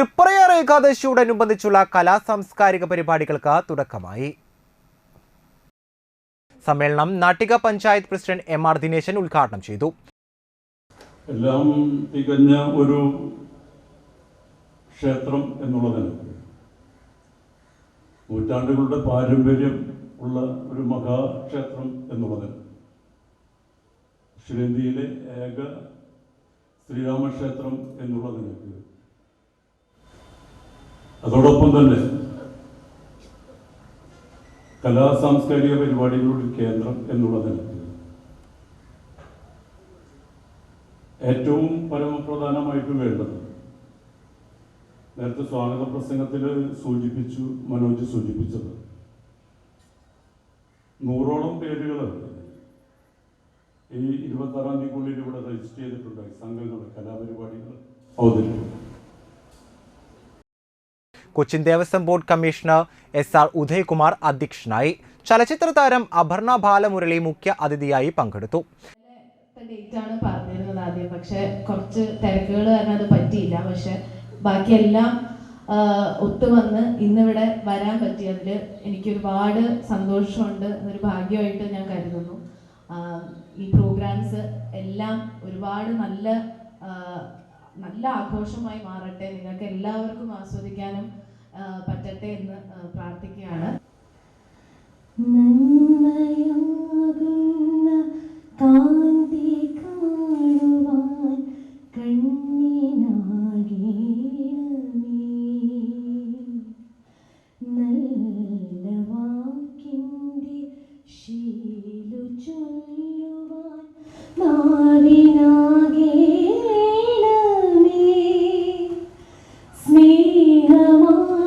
തൃപ്രയാർ ഏകാദശിയോടനുബന്ധിച്ചുള്ള കലാ സാംസ്കാരിക പരിപാടികൾക്ക് തുടക്കമായി. സമ്മേളനം Nattika panchayat president M R Dineshan ഉദ്ഘാടനം ചെയ്തു. എല്ലാം തികഞ്ഞ ഒരു ക്ഷേത്രം എന്നുള്ളതിന് നൂറ്റാണ്ടുകളുടെ പാരമ്പര്യം ഉള്ള ഒരു മഹാക്ഷേത്രം എന്നുള്ളതിന് ദക്ഷിണേന്ത്യയിലെ ഏക ശ്രീരാമക്ഷേത്രം എന്നുള്ളതിന് അതോടൊപ്പം തന്നെ കലാ സാംസ്കാരിക പരിപാടികളുടെ കേന്ദ്രം എന്നുള്ള നിലയ്ക്ക് ഏറ്റവും പരമപ്രധാനമായിട്ട് വേണ്ടത് നേരത്തെ സ്വാഗത പ്രസംഗത്തിൽ സൂചിപ്പിച്ചു മനോജ് സൂചിപ്പിച്ചത് നൂറോളം പേരുകൾ ഈ ഇരുപത്താറാം തീയതിക്കുള്ളിൽ ഇവിടെ രജിസ്റ്റർ ചെയ്തിട്ടുണ്ടായി സംഘങ്ങൾ കലാപരിപാടികൾ അവതരിപ്പിക്കും. Cochin Devaswom board commissioner S R Udayakumar അധ്യക്ഷനായി. ചലച്ചിത്ര താരം അപർണ ബാലമുരളി മുഖ്യ അതിഥിയായി പങ്കെടുത്തു. ഡേറ്റ് ആണ് പറഞ്ഞിരുന്നത് ആദ്യം. പക്ഷെ കുറച്ച് തിരക്കുകൾ കാരണം അത് പറ്റിയില്ല. പക്ഷെ ബാക്കിയെല്ലാം ഒത്തുവന്ന് ഇന്നിവിടെ വരാൻ പറ്റിയതിൽ എനിക്ക് ഒരുപാട് സന്തോഷമുണ്ട് ഒരു ഭാഗ്യമായിട്ട് ഞാൻ കരുതുന്നു. ഈ പ്രോഗ്രാംസ് എല്ലാം ഒരുപാട് നല്ല നല്ല ആഘോഷമായി മാറട്ടെ. നിങ്ങൾക്ക് എല്ലാവർക്കും ആസ്വദിക്കാനും പറ്റട്ടെ എന്ന് പ്രാർത്ഥിക്കുകയാണ്. നന്മയാകുന്ന നല്ല ശീലു ചൊല്ലുവാൻ നാവിനാകേണമേ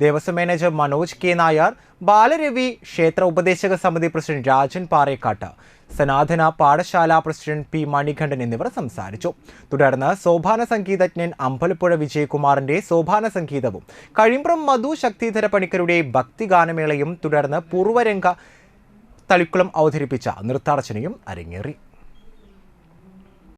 ദേവസ്വം മാനേജർ മനോജ് കെ നായർ ബാലരവി ക്ഷേത്ര ഉപദേശക സമിതി പ്രസിഡന്റ് രാജൻ പാറേക്കാട്ട് സനാതന പാഠശാല പ്രസിഡന്റ് പി മണികണ്ഠൻ എന്നിവർ സംസാരിച്ചു. തുടർന്ന് സോപാന സംഗീതജ്ഞൻ അമ്പലപ്പുഴ വിജയകുമാറിന്റെ സോപാന സംഗീതവും കഴിമ്പ്രം മധു ശക്തിധര പണിക്കരുടെ ഭക്തിഗാനമേളയും തുടർന്ന് പൂർവരംഗ തളിക്കുളം അവതരിപ്പിച്ച നൃത്താർച്ചനയും അരങ്ങേറി.